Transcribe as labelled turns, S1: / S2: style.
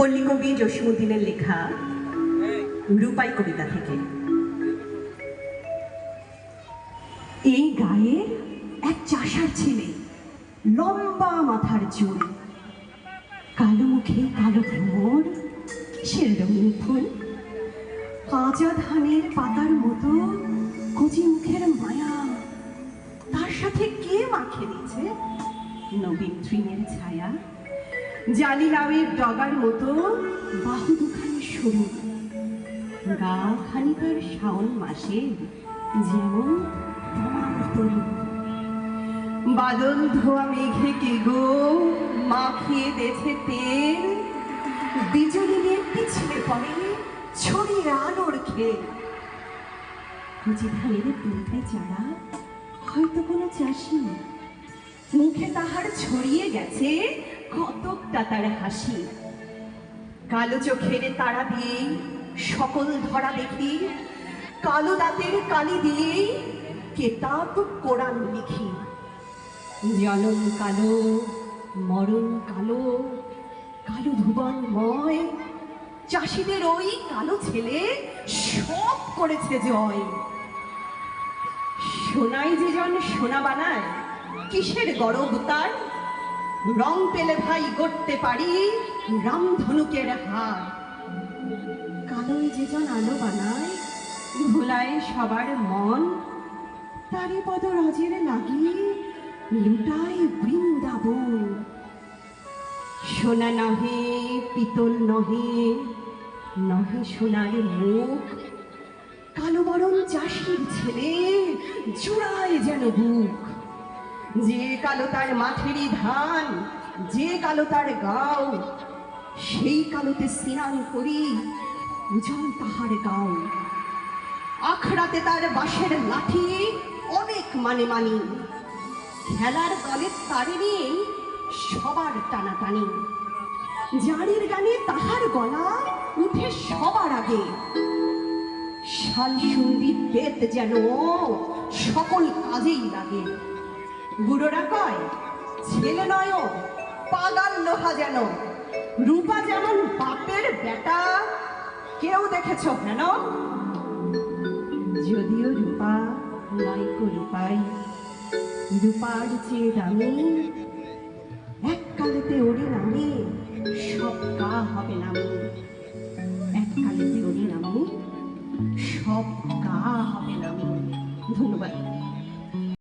S1: পল্লীকবি জসীমুদ্দিনের লেখা রূপাই কবিতা থেকে। এই গায়ে এক চাষার ছেলে, লম্বা মাথার চুল। কালো মুখে কালো ভ্রমর, কিসের রঙিন ফুল? কাঁচা ধানের পাতার মতো কচি মুখের মায়া, তার সাথে কে মাখে দিয়েছে নবীন তৃণের ছায়া? জালি লাউয়ের ডগার মতো বাহু দুখানি সরু। গা খানি তার শাওন মাসে যেমন বাদল ধোয়া মেঘে কে গো মাখিয়ে দেছে তেল। বিজলি নিয়ে পিছলে পড়ে ছড়িয়ে আলোর খেল। কুচি ধানের তুলতে চারা হয়তো কোনো চাষি। মুখে তাহার ছড়িয়ে গেছে কতকটা তার হাসি। কালো চোখের তারা দিয়ে সকল ধরা দেখি, কালো দাঁতের কালি দিয়ে কেতাব কোরআন লিখি। জনম কালো, মরণ কালো কালো ধুবন ময়, চাষিদের ওই কালো ছেলে সব করেছে জয়। সোনাই যে জন সোনা বানায়, কিসের গরব তার? রং পেলে ভাই গড়তে পারি রামধনুকের হার। কালোই যে জন আলো বানায় ভুলায় সবার মন। তারে পদ রাজের লাগি লুটায় বৃন্দাবন। সোনা নহে পিতল নহে নহে সোনার মুখ। কালো বরণ চাষির ছেলে জোড়ায় যেন বুক। যে কালো তার মাঠেরই ধান, যে কালো তার গাও, সেই কালোতে স্নান করি উজ্জ্বল তাহার গাও। আখড়াতে তার বাঁশের লাঠি অনেক মানে মানি। খেলার দলের তারে নিয়ে সবার টানাটানি। জারির গানে তাহার গলা উঠে সবার আগে। শাল সংগীত বেদ যেন সকল কাজেই লাগে। বুড়োরা কয়, ছেলে নয় পাগাল লোহা যেন রূপা যেমন বাপের বেটা, কেউ দেখেছ কেন? যদিও রূপা নয়কো রূপাই, রূপার চেয়ে দামি এক কালেতে ওরে নামে সব গা হবে নামে এক কালেতে ওরে নামে সব গা হবে নামে ধন্যবাদ।